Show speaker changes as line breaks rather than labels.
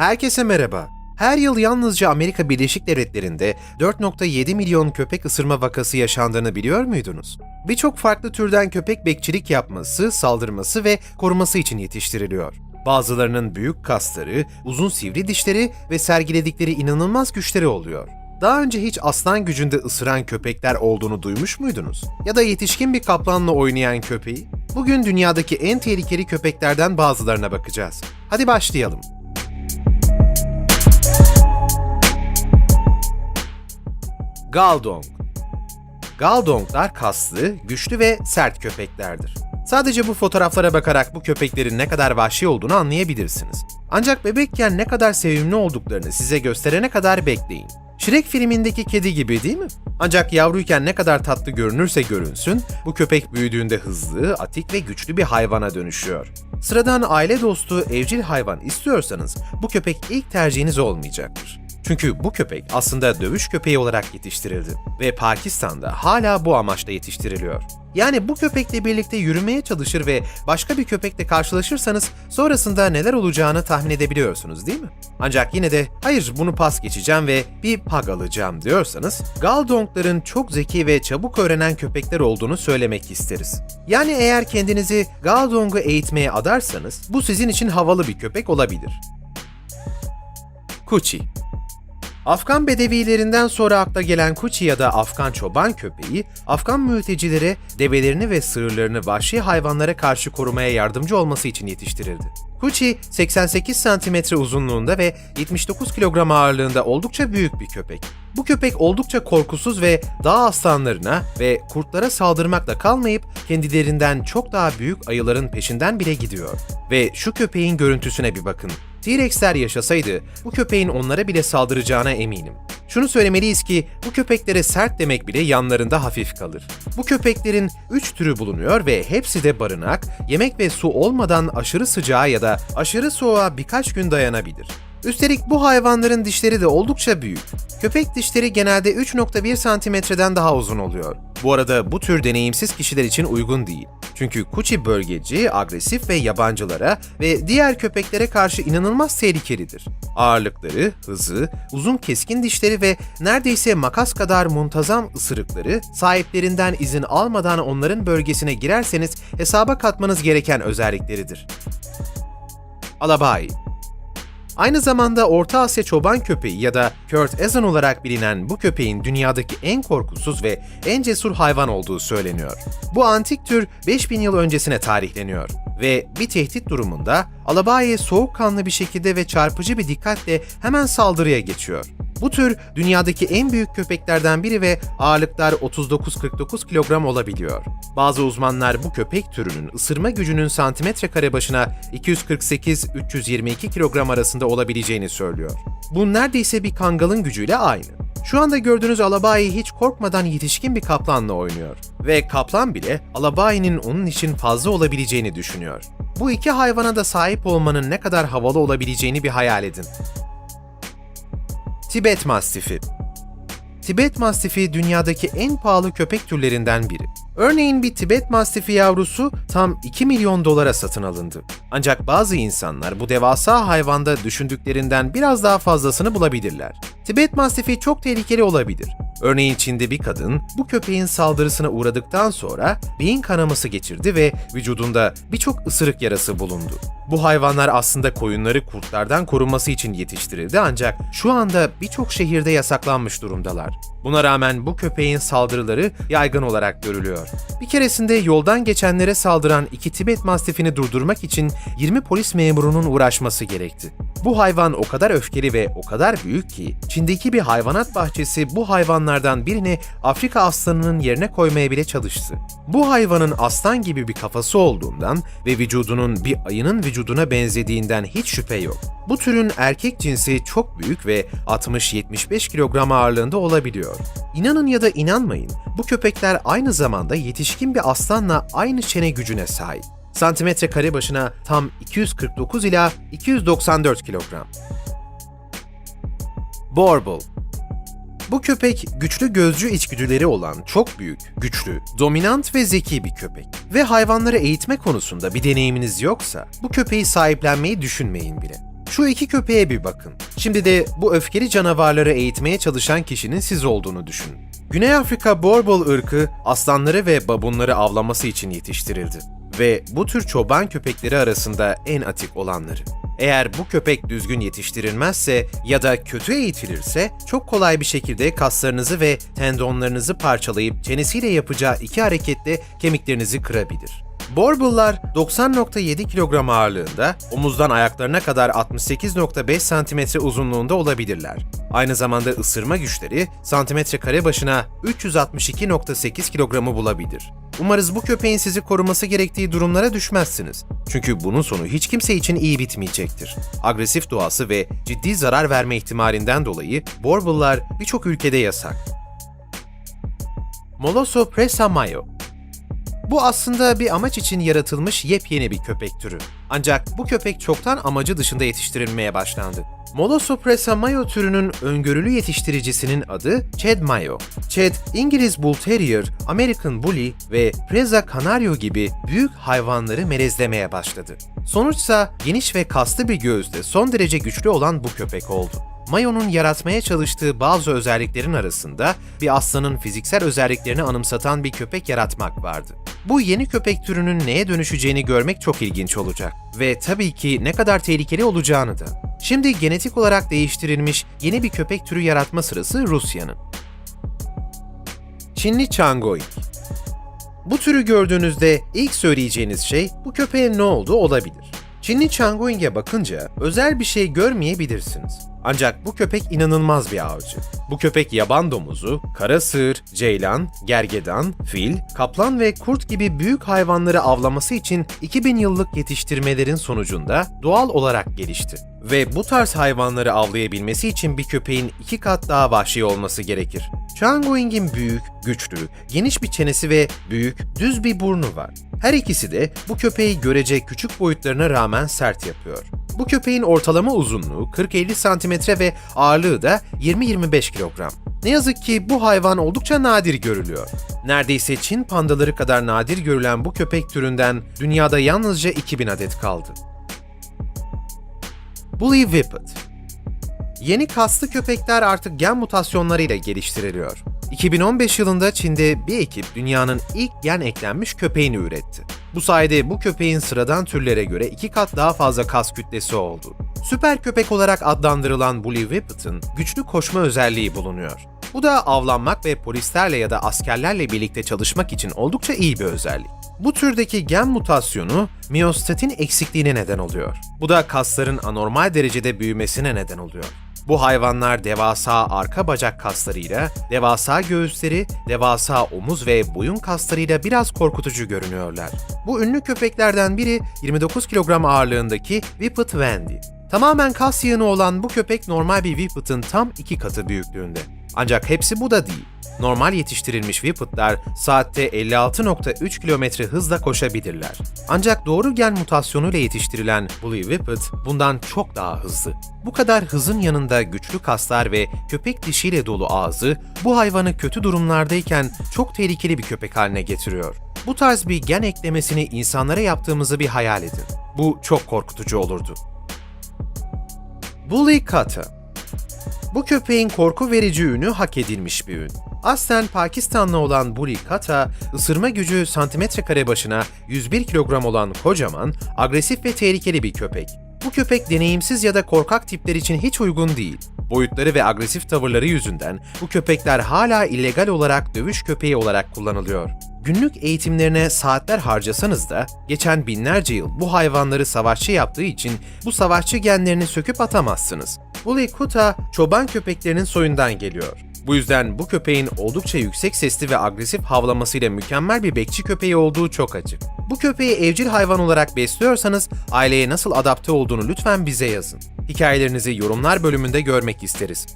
Herkese merhaba. Her yıl yalnızca Amerika Birleşik Devletleri'nde 4.7 milyon köpek ısırma vakası yaşandığını biliyor muydunuz? Birçok farklı türden köpek bekçilik yapması, saldırması ve koruması için yetiştiriliyor. Bazılarının büyük kasları, uzun sivri dişleri ve sergiledikleri inanılmaz güçleri oluyor. Daha önce hiç aslan gücünde ısıran köpekler olduğunu duymuş muydunuz? Ya da yetişkin bir kaplanla oynayan köpeği? Bugün dünyadaki en tehlikeli köpeklerden bazılarına bakacağız. Hadi başlayalım. Galdong Galdonglar kaslı, güçlü ve sert köpeklerdir. Sadece bu fotoğraflara bakarak bu köpeklerin ne kadar vahşi olduğunu anlayabilirsiniz. Ancak bebekken ne kadar sevimli olduklarını size gösterene kadar bekleyin. Shrek filmindeki kedi gibi değil mi? Ancak yavruyken ne kadar tatlı görünürse görünsün, bu köpek büyüdüğünde hızlı, atik ve güçlü bir hayvana dönüşüyor. Sıradan aile dostu evcil hayvan istiyorsanız bu köpek ilk tercihiniz olmayacaktır. Çünkü bu köpek aslında dövüş köpeği olarak yetiştirildi ve Pakistan'da hala bu amaçla yetiştiriliyor. Yani bu köpekle birlikte yürümeye çalışır ve başka bir köpekle karşılaşırsanız sonrasında neler olacağını tahmin edebiliyorsunuz değil mi? Ancak yine de hayır bunu pas geçeceğim ve bir pag alacağım diyorsanız Galdongların çok zeki ve çabuk öğrenen köpekler olduğunu söylemek isteriz. Yani eğer kendinizi Galdong'u eğitmeye adarsanız bu sizin için havalı bir köpek olabilir. Kuchi Afgan bedevilerinden sonra akla gelen Kuchi ya da Afgan çoban köpeği, Afgan mültecilere develerini ve sığırlarını vahşi hayvanlara karşı korumaya yardımcı olması için yetiştirildi. Kuchi, 88 cm uzunluğunda ve 79 kilogram ağırlığında oldukça büyük bir köpek. Bu köpek oldukça korkusuz ve dağ aslanlarına ve kurtlara saldırmakla kalmayıp kendilerinden çok daha büyük ayıların peşinden bile gidiyor. Ve şu köpeğin görüntüsüne bir bakın. T-Rex'ler yaşasaydı bu köpeğin onlara bile saldıracağına eminim. Şunu söylemeliyiz ki bu köpeklere sert demek bile yanlarında hafif kalır. Bu köpeklerin 3 türü bulunuyor ve hepsi de barınak, yemek ve su olmadan aşırı sıcağa ya da aşırı soğuğa birkaç gün dayanabilir. Üstelik bu hayvanların dişleri de oldukça büyük. Köpek dişleri genelde 3.1 santimetreden daha uzun oluyor. Bu arada bu tür deneyimsiz kişiler için uygun değil. Çünkü Kuchi bölgeci, agresif ve yabancılara ve diğer köpeklere karşı inanılmaz tehlikelidir. Ağırlıkları, hızı, uzun keskin dişleri ve neredeyse makas kadar muntazam ısırıkları sahiplerinden izin almadan onların bölgesine girerseniz hesaba katmanız gereken özellikleridir. Alabai Aynı zamanda Orta Asya çoban köpeği ya da Kurt Ezen olarak bilinen bu köpeğin dünyadaki en korkusuz ve en cesur hayvan olduğu söyleniyor. Bu antik tür 5000 yıl öncesine tarihleniyor ve bir tehdit durumunda Alabaye soğukkanlı bir şekilde ve çarpıcı bir dikkatle hemen saldırıya geçiyor. Bu tür dünyadaki en büyük köpeklerden biri ve ağırlıklar 39-49 kilogram olabiliyor. Bazı uzmanlar bu köpek türünün ısırma gücünün santimetre kare başına 248-322 kilogram arasında olabileceğini söylüyor. Bu neredeyse bir kangalın gücüyle aynı. Şu anda gördüğünüz Alabai hiç korkmadan yetişkin bir kaplanla oynuyor. Ve kaplan bile Alabai'nin onun için fazla olabileceğini düşünüyor. Bu iki hayvana da sahip olmanın ne kadar havalı olabileceğini bir hayal edin. Tibet Mastifi Tibet Mastifi dünyadaki en pahalı köpek türlerinden biri. Örneğin bir Tibet Mastifi yavrusu tam 2 milyon dolara satın alındı. Ancak bazı insanlar bu devasa hayvanda düşündüklerinden biraz daha fazlasını bulabilirler. Tibet Mastifi çok tehlikeli olabilir. Örneğin Çin'de bir kadın bu köpeğin saldırısına uğradıktan sonra beyin kanaması geçirdi ve vücudunda birçok ısırık yarası bulundu. Bu hayvanlar aslında koyunları kurtlardan korunması için yetiştirildi ancak şu anda birçok şehirde yasaklanmış durumdalar. Buna rağmen bu köpeğin saldırıları yaygın olarak görülüyor. Bir keresinde yoldan geçenlere saldıran iki Tibet Mastifini durdurmak için 20 polis memurunun uğraşması gerekti. Bu hayvan o kadar öfkeli ve o kadar büyük ki Çin'deki bir hayvanat bahçesi bu hayvanlardan birini Afrika aslanının yerine koymaya bile çalıştı. Bu hayvanın aslan gibi bir kafası olduğundan ve vücudunun bir ayının vücuduna benzediğinden hiç şüphe yok. Bu türün erkek cinsi çok büyük ve 60-75 kilogram ağırlığında olabiliyor. İnanın ya da inanmayın, bu köpekler aynı zamanda yetişkin bir aslanla aynı çene gücüne sahip. Santimetre kare başına tam 249 ila 294 kilogram. Borbal bu köpek güçlü gözcü içgüdüleri olan çok büyük, güçlü, dominant ve zeki bir köpek. Ve hayvanları eğitme konusunda bir deneyiminiz yoksa bu köpeği sahiplenmeyi düşünmeyin bile. Şu iki köpeğe bir bakın. Şimdi de bu öfkeli canavarları eğitmeye çalışan kişinin siz olduğunu düşünün. Güney Afrika Borbol ırkı aslanları ve babunları avlaması için yetiştirildi ve bu tür çoban köpekleri arasında en atik olanları. Eğer bu köpek düzgün yetiştirilmezse ya da kötü eğitilirse çok kolay bir şekilde kaslarınızı ve tendonlarınızı parçalayıp çenesiyle yapacağı iki hareketle kemiklerinizi kırabilir. Borbullar 90.7 kilogram ağırlığında, omuzdan ayaklarına kadar 68.5 santimetre uzunluğunda olabilirler. Aynı zamanda ısırma güçleri santimetre kare başına 362.8 kilogramı bulabilir. Umarız bu köpeğin sizi koruması gerektiği durumlara düşmezsiniz. Çünkü bunun sonu hiç kimse için iyi bitmeyecektir. Agresif doğası ve ciddi zarar verme ihtimalinden dolayı Borbullar birçok ülkede yasak. Molosso Presa Mayo bu aslında bir amaç için yaratılmış yepyeni bir köpek türü. Ancak bu köpek çoktan amacı dışında yetiştirilmeye başlandı. Molosso Presa Mayo türünün öngörülü yetiştiricisinin adı Chad Mayo. Chad, İngiliz Bull Terrier, American Bully ve Presa Canario gibi büyük hayvanları melezlemeye başladı. Sonuçsa geniş ve kaslı bir göğüste son derece güçlü olan bu köpek oldu. Mayo'nun yaratmaya çalıştığı bazı özelliklerin arasında bir aslanın fiziksel özelliklerini anımsatan bir köpek yaratmak vardı. Bu yeni köpek türünün neye dönüşeceğini görmek çok ilginç olacak ve tabii ki ne kadar tehlikeli olacağını da. Şimdi genetik olarak değiştirilmiş yeni bir köpek türü yaratma sırası Rusya'nın. Çinli Changoing Bu türü gördüğünüzde ilk söyleyeceğiniz şey bu köpeğe ne oldu olabilir. Çinli Changuing'e bakınca özel bir şey görmeyebilirsiniz. Ancak bu köpek inanılmaz bir avcı. Bu köpek yaban domuzu, kara sığır, ceylan, gergedan, fil, kaplan ve kurt gibi büyük hayvanları avlaması için 2000 yıllık yetiştirmelerin sonucunda doğal olarak gelişti. Ve bu tarz hayvanları avlayabilmesi için bir köpeğin iki kat daha vahşi olması gerekir. Changuing'in büyük, güçlü, geniş bir çenesi ve büyük, düz bir burnu var. Her ikisi de bu köpeği görece küçük boyutlarına rağmen sert yapıyor. Bu köpeğin ortalama uzunluğu 40-50 santimetre ve ağırlığı da 20-25 kilogram. Ne yazık ki bu hayvan oldukça nadir görülüyor. Neredeyse Çin pandaları kadar nadir görülen bu köpek türünden dünyada yalnızca 2000 adet kaldı. Bully Whippet Yeni kaslı köpekler artık gen mutasyonlarıyla geliştiriliyor. 2015 yılında Çin'de bir ekip dünyanın ilk gen eklenmiş köpeğini üretti. Bu sayede bu köpeğin sıradan türlere göre iki kat daha fazla kas kütlesi oldu. Süper köpek olarak adlandırılan Bully Whippet'ın güçlü koşma özelliği bulunuyor. Bu da avlanmak ve polislerle ya da askerlerle birlikte çalışmak için oldukça iyi bir özellik. Bu türdeki gen mutasyonu miyostatin eksikliğine neden oluyor. Bu da kasların anormal derecede büyümesine neden oluyor. Bu hayvanlar devasa arka bacak kaslarıyla, devasa göğüsleri, devasa omuz ve boyun kaslarıyla biraz korkutucu görünüyorlar. Bu ünlü köpeklerden biri 29 kilogram ağırlığındaki Whippet Wendy. Tamamen kas yığını olan bu köpek normal bir Whippet'ın tam iki katı büyüklüğünde. Ancak hepsi bu da değil. Normal yetiştirilmiş Whippet'lar saatte 56.3 km hızla koşabilirler. Ancak doğru gen mutasyonuyla yetiştirilen Bully Whippet bundan çok daha hızlı. Bu kadar hızın yanında güçlü kaslar ve köpek dişiyle dolu ağzı bu hayvanı kötü durumlardayken çok tehlikeli bir köpek haline getiriyor. Bu tarz bir gen eklemesini insanlara yaptığımızı bir hayal edin. Bu çok korkutucu olurdu. Bully Kata bu köpeğin korku verici ünü hak edilmiş bir ün. Aslen Pakistanlı olan Bully Kata, ısırma gücü santimetre kare başına 101 kilogram olan kocaman, agresif ve tehlikeli bir köpek. Bu köpek deneyimsiz ya da korkak tipler için hiç uygun değil. Boyutları ve agresif tavırları yüzünden bu köpekler hala illegal olarak dövüş köpeği olarak kullanılıyor. Günlük eğitimlerine saatler harcasanız da geçen binlerce yıl bu hayvanları savaşçı yaptığı için bu savaşçı genlerini söküp atamazsınız. Bully Kuta çoban köpeklerinin soyundan geliyor. Bu yüzden bu köpeğin oldukça yüksek sesli ve agresif havlamasıyla mükemmel bir bekçi köpeği olduğu çok açık. Bu köpeği evcil hayvan olarak besliyorsanız aileye nasıl adapte olduğunu lütfen bize yazın. Hikayelerinizi yorumlar bölümünde görmek isteriz.